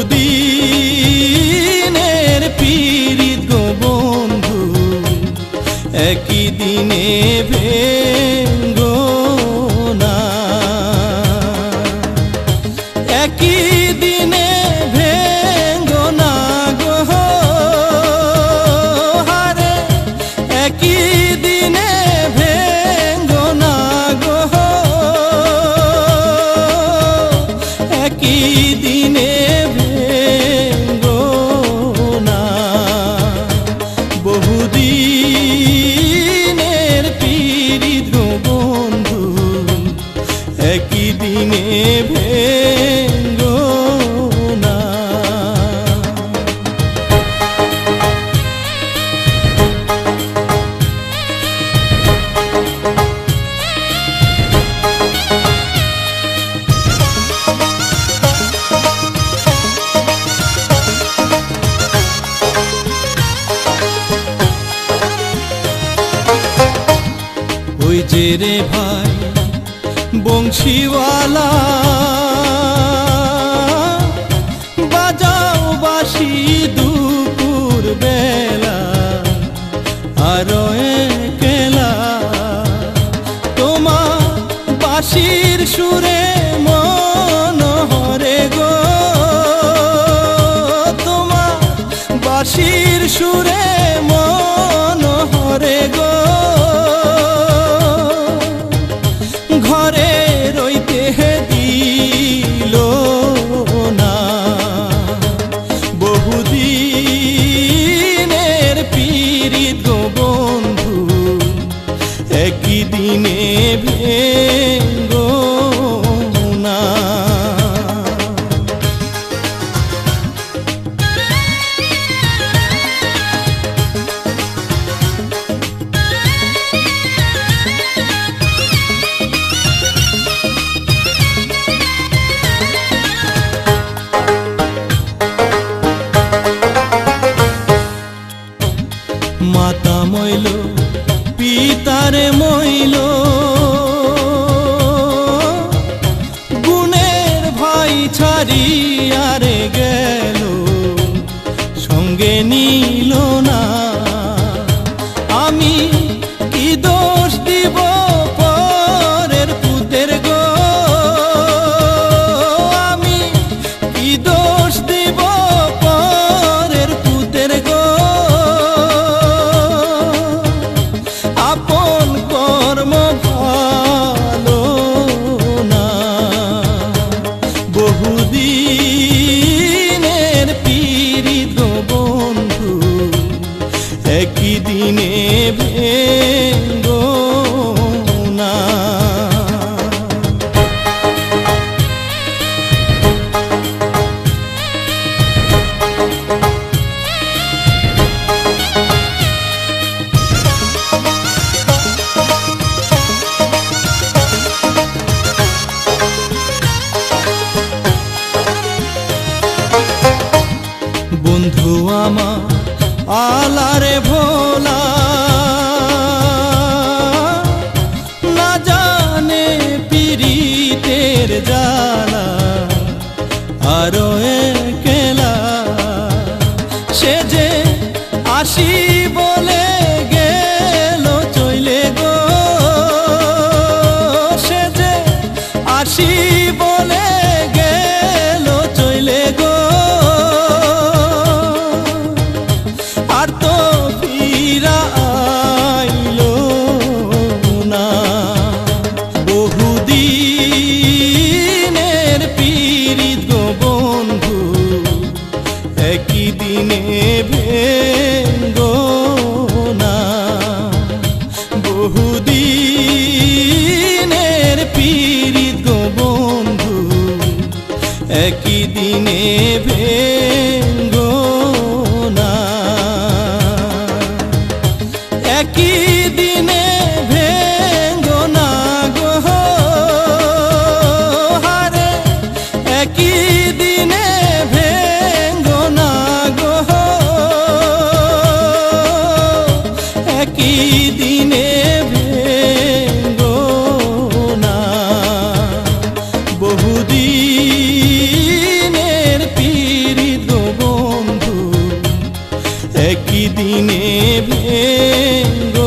দুদিনের পীড়িত বন্ধু একই দিনে ভেবে রে ভাই বংশীওয়ালা। তারে মইল। গুণের ভাই ছাড়ি আর গেল সঙ্গে নিল। একই দিনে না। বন্ধু আমার যে আসি বলে कि दिने भेंग